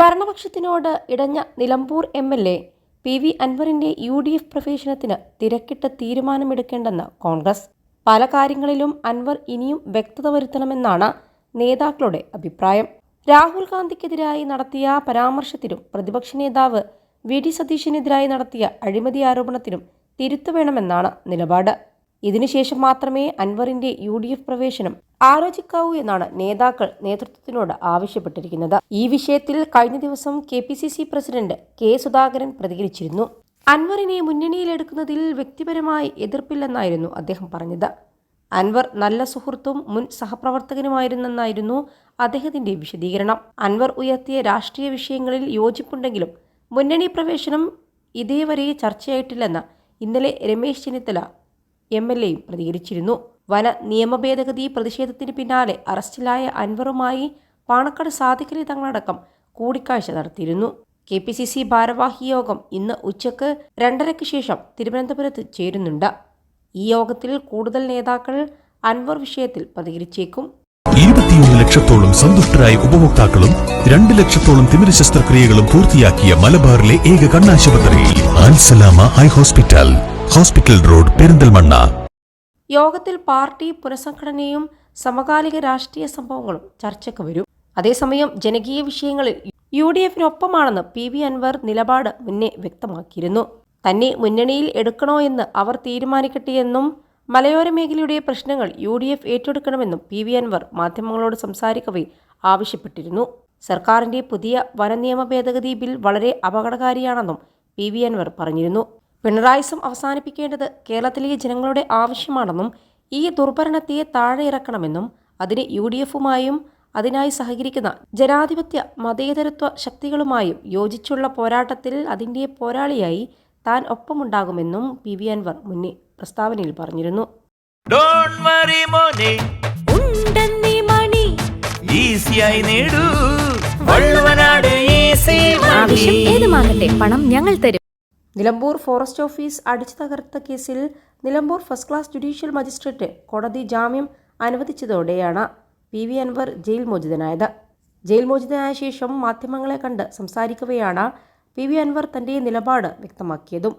ഭരണപക്ഷത്തിനോട് ഇടഞ്ഞ Nilambur M L A P V അൻവറിന്റെ U D F പ്രവേശനത്തിന് തിരക്കിട്ട തീരുമാനമെടുക്കേണ്ടെന്ന് കോൺഗ്രസ്. പല കാര്യങ്ങളിലും അൻവർ ഇനിയും വ്യക്തത വരുത്തണമെന്നാണ് നേതാക്കളുടെ അഭിപ്രായം. രാഹുൽ ഗാന്ധിക്കെതിരായി നടത്തിയ പരാമർശത്തിനും പ്രതിപക്ഷ നേതാവ് വി ഡി സതീശനെതിരായി നടത്തിയ അഴിമതി ആരോപണത്തിനും തിരുത്തു വേണമെന്നാണ് നിലപാട്. ഇതിനുശേഷം മാത്രമേ അൻവറിന്റെ യു ഡി എഫ് പ്രവേശനം ആലോചിക്കാവൂ എന്നാണ് നേതാക്കൾ നേതൃത്വത്തിനോട് ആവശ്യപ്പെട്ടിരിക്കുന്നത്. ഈ വിഷയത്തിൽ കഴിഞ്ഞ ദിവസം K P C C president K Sudhakaran പ്രതികരിച്ചിരുന്നു. അൻവറിനെ മുന്നണിയിലെടുക്കുന്നതിൽ വ്യക്തിപരമായി എതിർപ്പില്ലെന്നായിരുന്നു അദ്ദേഹം പറഞ്ഞത്. അൻവർ നല്ല സുഹൃത്തും മുൻ സഹപ്രവർത്തകനുമായിരുന്നെന്നായിരുന്നു അദ്ദേഹത്തിന്റെ വിശദീകരണം. അൻവർ ഉയർത്തിയ രാഷ്ട്രീയ വിഷയങ്ങളിൽ യോജിപ്പുണ്ടെങ്കിലും മുന്നണി പ്രവേശനം ഇതേവരെ ചർച്ചയായിട്ടില്ലെന്ന് ഇന്നലെ രമേശ് ചെന്നിത്തല എം എൽ എയും പ്രതികരിച്ചിരുന്നു. വന നിയമ ഭേദഗതി പ്രതിഷേധത്തിന് പിന്നാലെ അറസ്റ്റിലായ അൻവറുമായി പാണക്കാട് സാധിക്കലി തങ്ങളടക്കം കൂടിക്കാഴ്ച നടത്തിയിരുന്നു. കെ പി സി സി ഭാരവാഹി യോഗം ഇന്ന് ഉച്ചയ്ക്ക് രണ്ടരയ്ക്ക് ശേഷം തിരുവനന്തപുരത്ത് ചേരുന്നുണ്ട്. ഈ യോഗത്തിൽ കൂടുതൽ നേതാക്കൾ അൻവർ വിഷയത്തിൽ പ്രതികരിച്ചേക്കും. ഇരുപത്തിയൊന്ന് ലക്ഷത്തോളം സന്തുഷ്ടരായ ഉപഭോക്താക്കളും രണ്ട് ലക്ഷത്തോളം തിമിര ശസ്ത്രക്രിയകളും പൂർത്തിയാക്കിയ മലബാറിലെ ഏക കണ്ണാശുപത്രി Al Salama eye hospital hospital road Perinthalmanna. യോഗത്തിൽ പാർട്ടി പുനഃസംഘടനയും സമകാലിക രാഷ്ട്രീയ സംഭവങ്ങളും ചർച്ചയ്ക്ക് വരും. അതേസമയം ജനകീയ വിഷയങ്ങളിൽ യു ഡി എഫിനൊപ്പമാണെന്ന് പി വി അൻവർ നിലപാട് മുന്നേ വ്യക്തമാക്കിയിരുന്നു. തന്നെ മുന്നണിയിൽ എടുക്കണോ എന്ന് അവർ തീരുമാനിക്കട്ടെയെന്നും മലയോര മേഖലയുടെ പ്രശ്നങ്ങൾ യു ഡി എഫ് ഏറ്റെടുക്കണമെന്നും പി വി അൻവർ മാധ്യമങ്ങളോട് സംസാരിക്കവേ ആവശ്യപ്പെട്ടിരുന്നു. സർക്കാരിന്റെ പുതിയ വനനിയമ ഭേദഗതി ബിൽ വളരെ അപകടകാരിയാണെന്നും പി. വി. അൻവർ പറഞ്ഞിരുന്നു. പിണറായിസം അവസാനിപ്പിക്കേണ്ടത് കേരളത്തിലെ ജനങ്ങളുടെ ആവശ്യമാണെന്നും ഈ ദുർഭരണത്തെ താഴെ ഇറക്കണമെന്നും അതിന് യു ഡി എഫുമായും അതിനായി സഹകരിക്കുന്ന ജനാധിപത്യ മതേതരത്വ ശക്തികളുമായും യോജിച്ചുള്ള പോരാട്ടത്തിൽ അതിന്റെ പോരാളിയായി താൻ ഒപ്പമുണ്ടാകുമെന്നും പി. വി. അൻവർ മുന്നേ പ്രസ്താവനയിൽ പറഞ്ഞിരുന്നു. ഡോണ്ട് വറി മോനെ. ഉണ്ടെന്നീ മണി. ഈസിയായി നേടൂ. ആവശ്യം ഏതുമാകട്ടെ പണം ഞങ്ങൾ തരും. നിലമ്പൂർ ഫോറസ്റ്റ് ഓഫീസ് അടിച്ചു തകർത്ത കേസിൽ Nilambur first class judicial magistrate കോടതി ജാമ്യം അനുവദിച്ചതോടെയാണ് പി വി അൻവർ ജയിൽ മോചിതനായത്. ജയിൽ മോചിതനായ ശേഷം മാധ്യമങ്ങളെ കണ്ട് സംസാരിക്കവെയാണ് പി വി അൻവർ തന്റെ നിലപാട് വ്യക്തമാക്കിയതും.